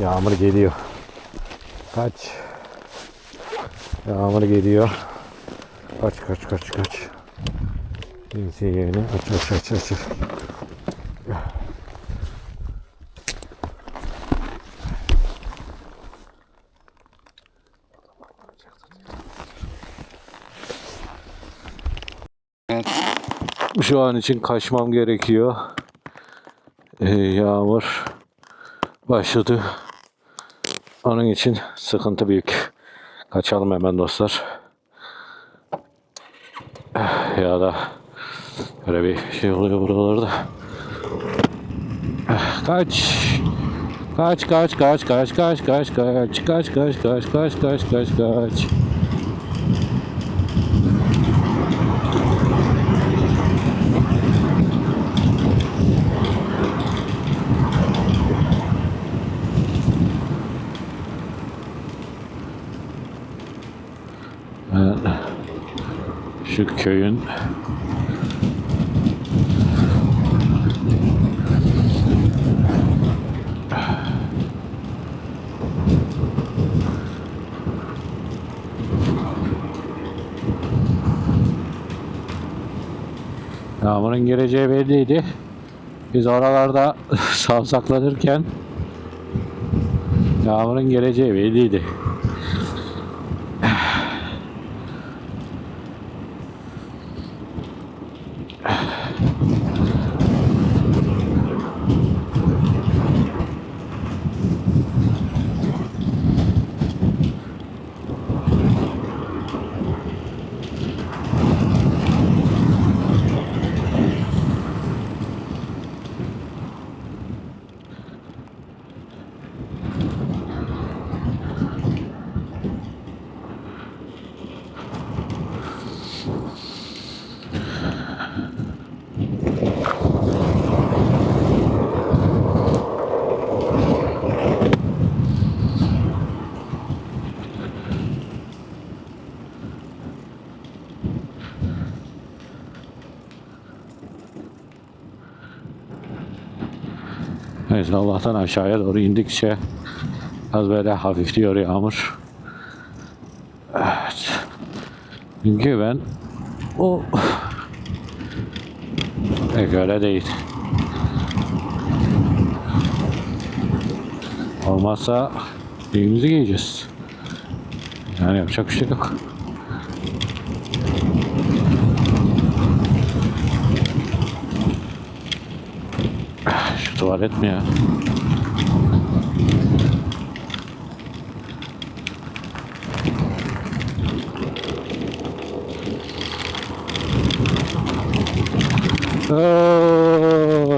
Yağmur geliyor. Kaç. Yağmur geliyor. Kaç kaç kaç kaç. Kimse yerini aç aç aç aç. Şu an için kaçmam gerekiyor. Ee, yağmur başladı. Onun için sıkıntı büyük. Kaçalım hemen dostlar. Eh, Ya da böyle bir şey oluyor buralarda. Eh, Kaç. Kaç kaç kaç kaç kaç kaç kaç kaç kaç kaç kaç kaç kaç kaç Ben şu köyün Yağmurun geleceği belliydi. Biz oralarda savsaklanırken Yağmurun geleceği belliydi. Allah'tan aşağıya doğru indikçe az böyle hafifliyor yağmur. Evet. Çünkü ben o pek öyle değil. Olmazsa düğümüzü giyeceğiz. Yani yapacak bir şey yok. Mi ya?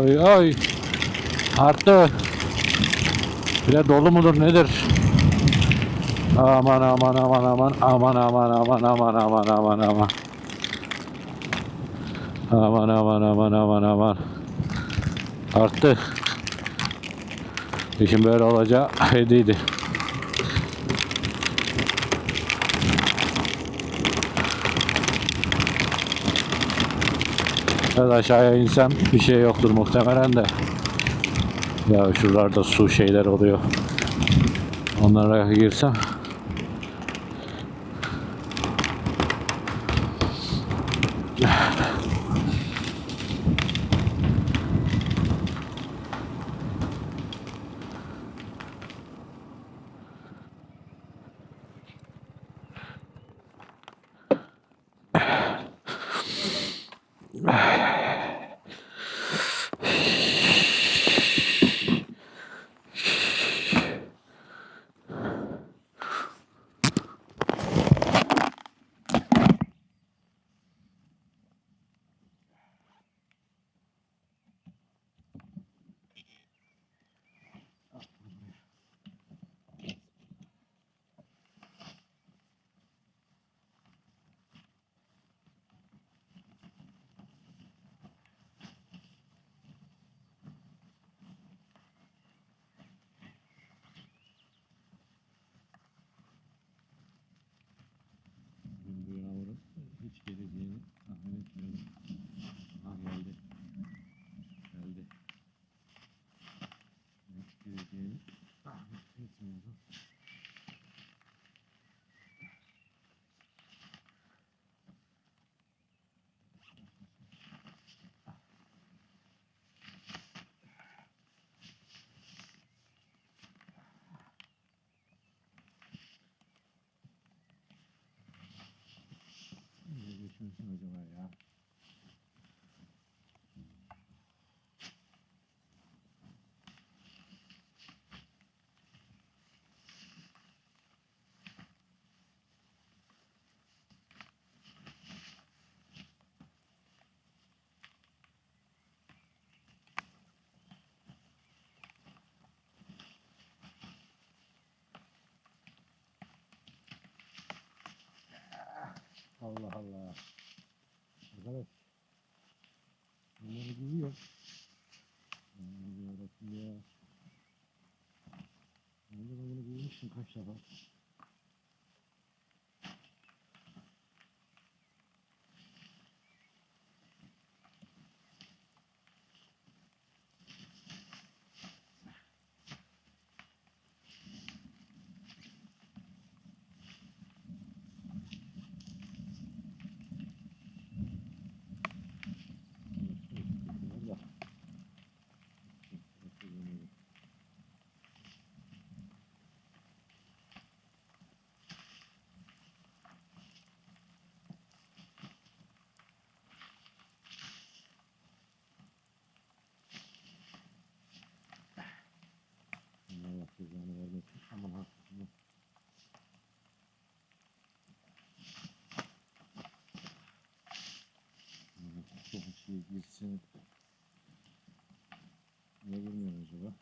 Ay ay. Arttı. Bir de dolu mudur nedir? Aman aman aman aman aman aman aman aman aman aman aman. Aman aman aman aman aman. Arttı. İşin böyle olacağı belliydi. Biraz aşağıya insem bir şey yoktur muhtemelen de. Ya şuralarda su şeyler oluyor. Onlara girsem. Oldu. Ne geçiyorsun acaba ya? Allah Allah. Arkadaş. Bunları. Bunları yarabbim ya. Ben de bunu giymiştim kaç defa. Var da. Allah cezanı vermesin. Aman ha. aman. Aman, Çok bir şey girsin. Niye girmiyor acaba?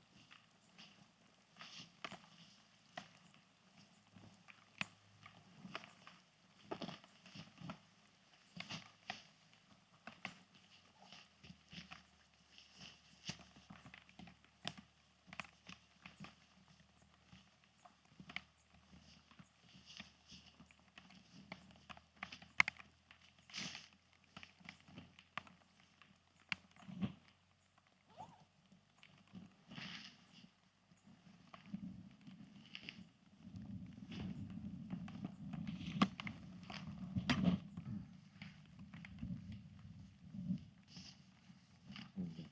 Evet.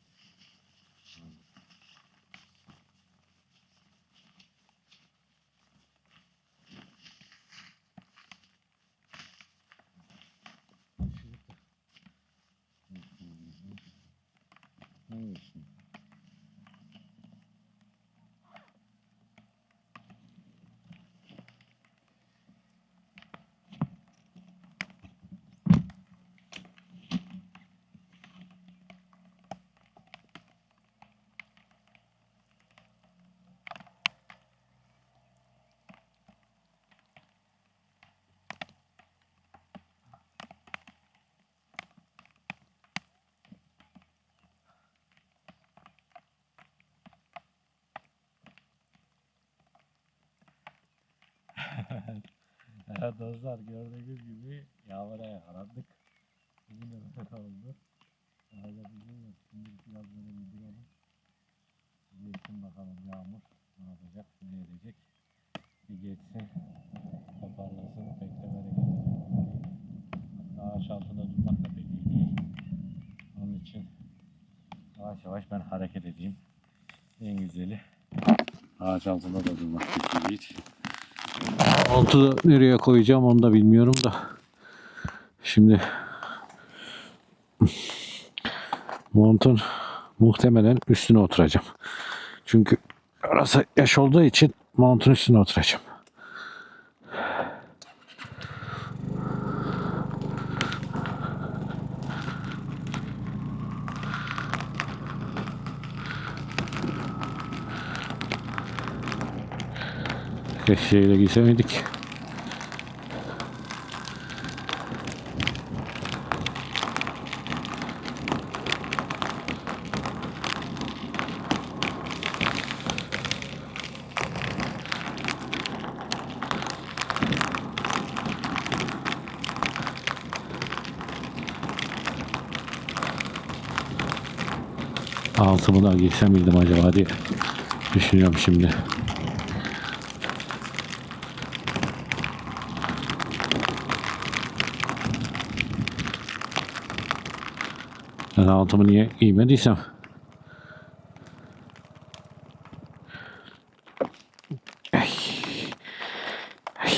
Evet. Evet dostlar gördüğünüz gibi yağmura yakalandık. Bugün de böyle oldu. Hala bizim yok. Şimdi biraz böyle bir duralım. Geçsin bakalım yağmur ne yapacak, ne edecek. Bir geçsin, toparlasın, beklemede geçsin. Ağaç altında durmak da pek iyi değil. Onun için yavaş yavaş ben hareket edeyim. En güzeli ağaç altında da durmak pek iyi değil. Altı nereye koyacağım onu da bilmiyorum da. Şimdi montun muhtemelen üstüne oturacağım. Çünkü orası yaş olduğu için montun üstüne oturacağım. Eşeğiyle gitsemedik. Altımı da giysem miydim acaba diye düşünüyorum şimdi. Ben altımı niye giymediysem. Ay. Ay.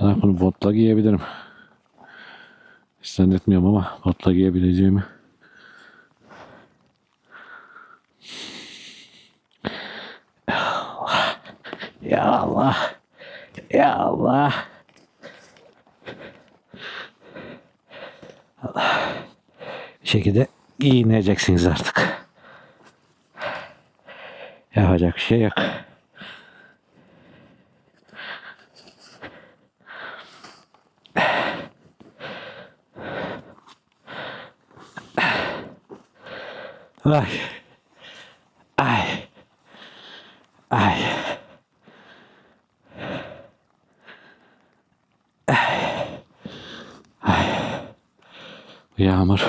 Ben bunu botla giyebilirim. Hiç zannetmiyorum ama botla giyebileceğimi. Ya Allah. Ya Allah. Allah. Bir şekilde giyineceksiniz artık. Yapacak bir şey yok. Ay. Yağmur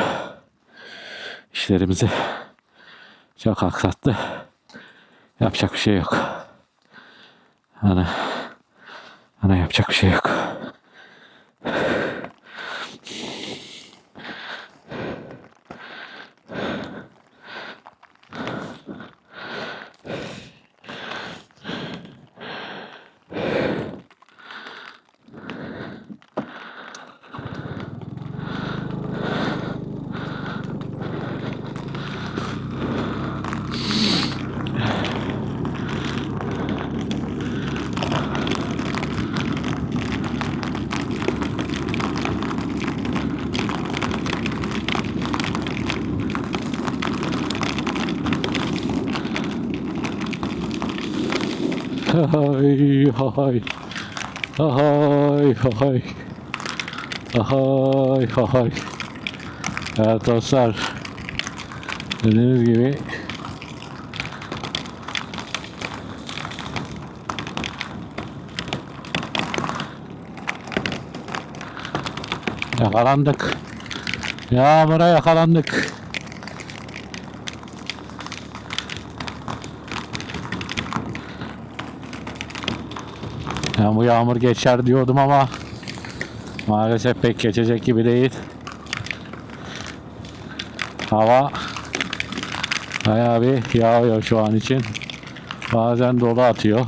işlerimizi çok aksattı. Yapacak bir şey yok. Ana, ana yapacak bir şey yok. Hay hay. Hay hay. Hay hay. Evet dostlar. Dediğiniz gibi Yakalandık. Yağmura yakalandık. Bu yağmur geçer diyordum ama maalesef pek geçecek gibi değil. Hava bayağı bir yağıyor şu an için. Bazen dolu atıyor.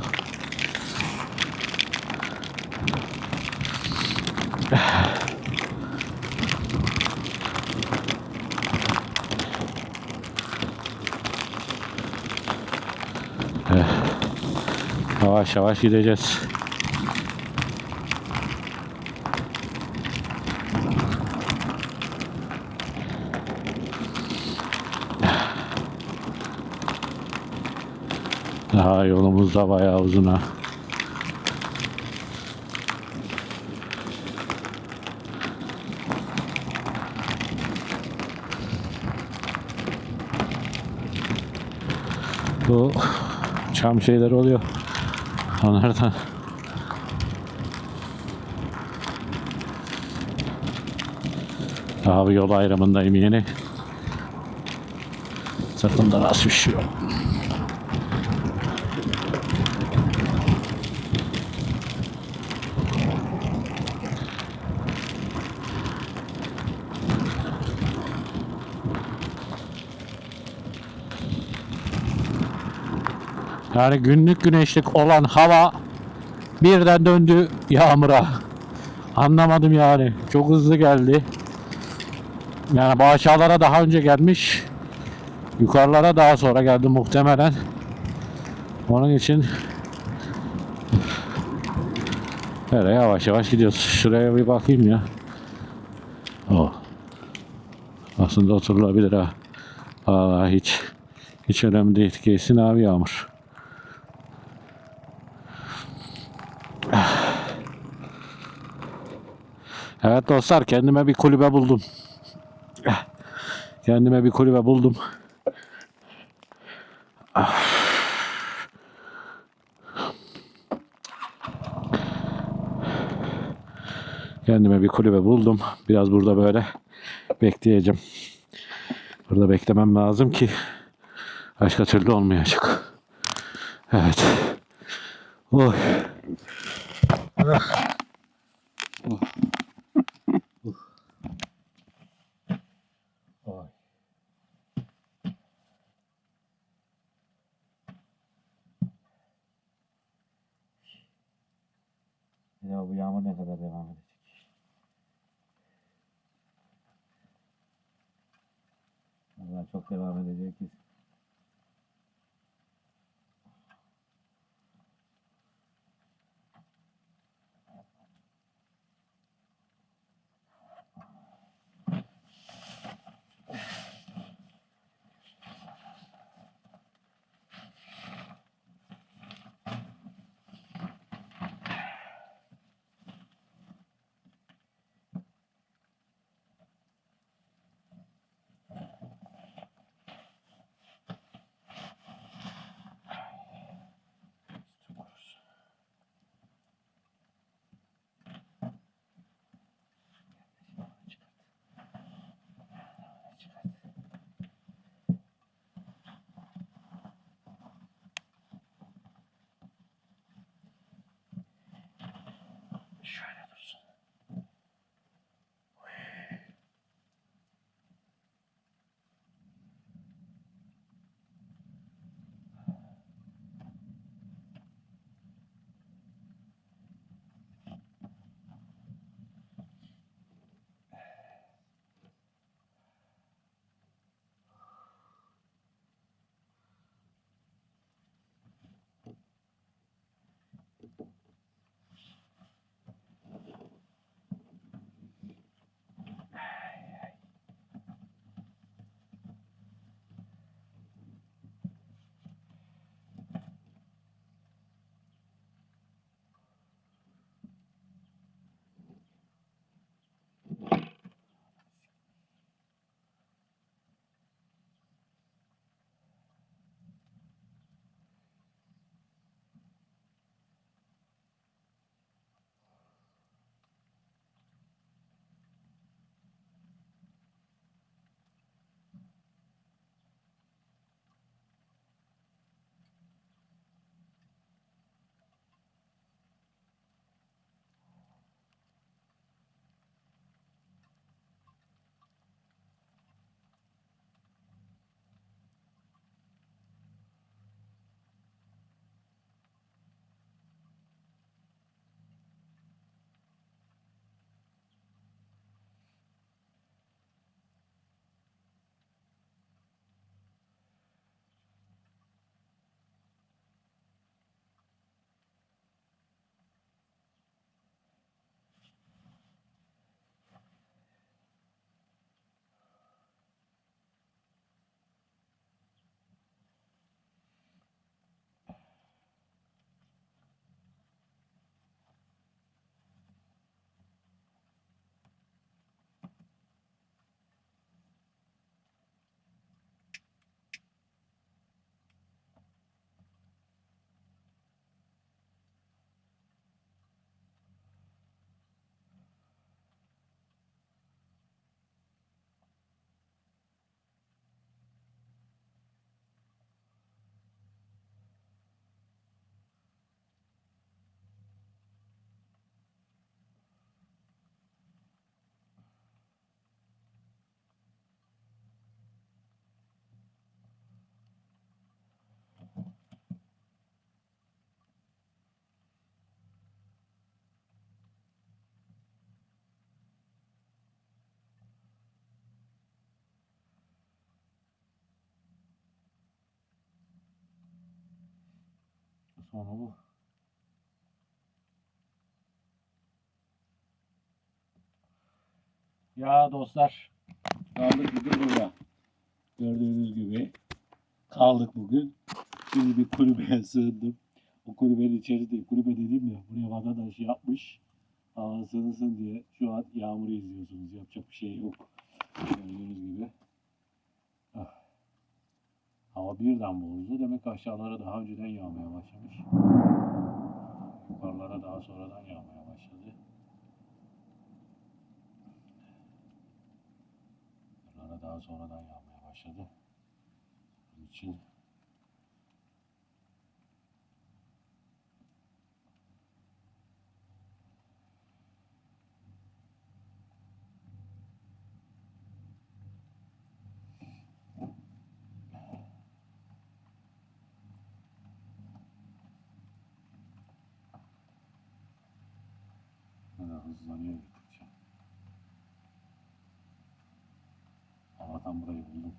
Yavaş yavaş gideceğiz. Daha yolumuz da bayağı uzun ha. Bu çam şeyler oluyor. Onlardan Abi yol ayrımındayım yeni. Sırtımda nasıl üşüyor. Yani günlük güneşlik olan hava birden döndü yağmura. Anlamadım yani. Çok hızlı geldi. Yani bu aşağılara daha önce gelmiş. Yukarılara daha sonra geldi muhtemelen. Onun için Böyle yavaş yavaş gidiyoruz. Şuraya bir bakayım ya. Oh. Aslında oturulabilir ha. Vallahi hiç hiç önemli değil. Kesin abi yağmur. Evet dostlar kendime bir kulübe buldum. Kendime bir kulübe buldum. Kendime bir kulübe buldum. Biraz burada böyle bekleyeceğim. Burada beklemem lazım ki başka türlü olmayacak. Evet. Oy. Oy. Ya bu yağmur ne kadar devam edecek? Vallahi çok devam edecek ki. Shredder. Sonra bu. Ya dostlar kaldık bugün burada. Gördüğünüz gibi kaldık bugün. Şimdi bir kulübeye sığındım. O kulübenin içerisinde kulübe dediğim de buraya vatandaş yapmış. Hava sığınsın diye şu an yağmuru izliyorsunuz. Yapacak bir şey yok. Gördüğünüz gibi. Hava birden bozdu. Demek aşağılara daha önceden yağmaya başlamış. Yukarılara daha sonradan yağmaya başladı. Yukarılara daha sonradan yağmaya başladı. Bunun için hızlanıyor gittikçe. Allah'tan burayı buldum.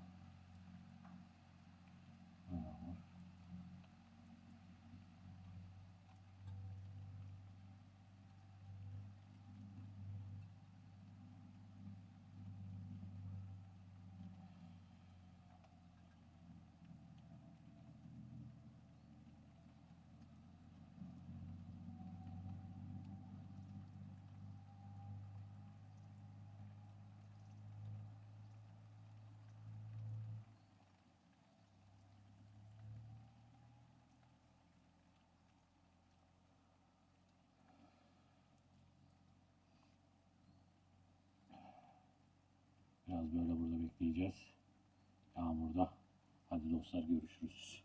Biraz böyle burada bekleyeceğiz. Yağmurda. Hadi dostlar görüşürüz.